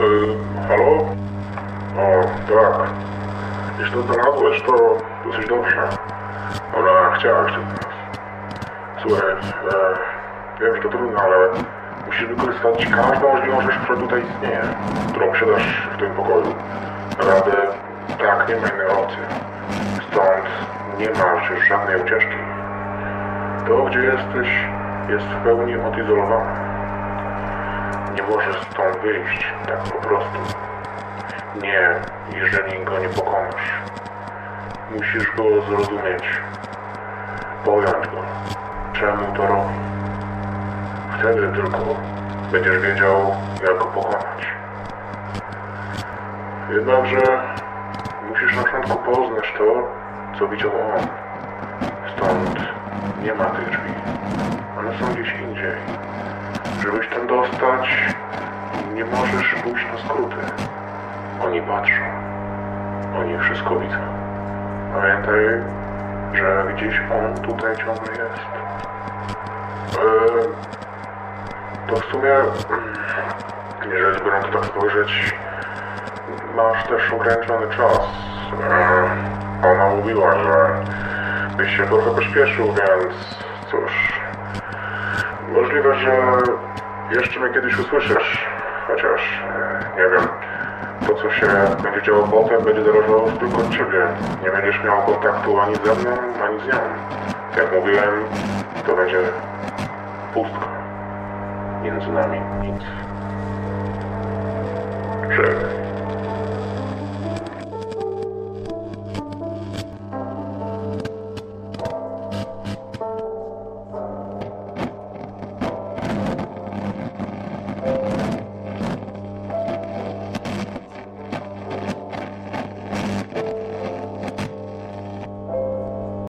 Y, halo? O, tak. Jeśli to znalazłeś, to dosyć dobrze. Ona chciała cię teraz. Słuchaj, e, wiem, że to trudno, ale musisz wykorzystać każdą możliwość, która tutaj istnieje, którą posiadasz w tym pokoju. Naprawdę, tak, nie ma innej opcji. Stąd nie masz już żadnej ucieczki. To, gdzie jesteś, jest w pełni odizolowane. Nie możesz stąd wyjść, tak po prostu. Nie, jeżeli go nie pokonasz. Musisz go zrozumieć. Pojąć go. Czemu to robi? Wtedy tylko będziesz wiedział, jak go pokonać. Jednakże musisz na początku poznać to, co widział on. Stąd nie ma tych drzwi. One są gdzieś indziej. Nie możesz pójść na skróty. Oni patrzą. Oni wszystko widzą. Pamiętaj, że gdzieś on tutaj ciągle jest. Eee, to w sumie, mm, jeżeli zbiorą to tak spojrzeć, masz też ograniczony czas. Eee, ona mówiła, że byś się trochę pośpieszył, więc cóż, możliwe, że jeszcze mnie kiedyś usłyszysz, chociaż e, nie wiem. To, co się będzie działo potem, będzie zależało tylko od ciebie. Nie będziesz miał kontaktu ani ze mną, ani z nią. Jak mówiłem, to będzie pustka. Między nami nic.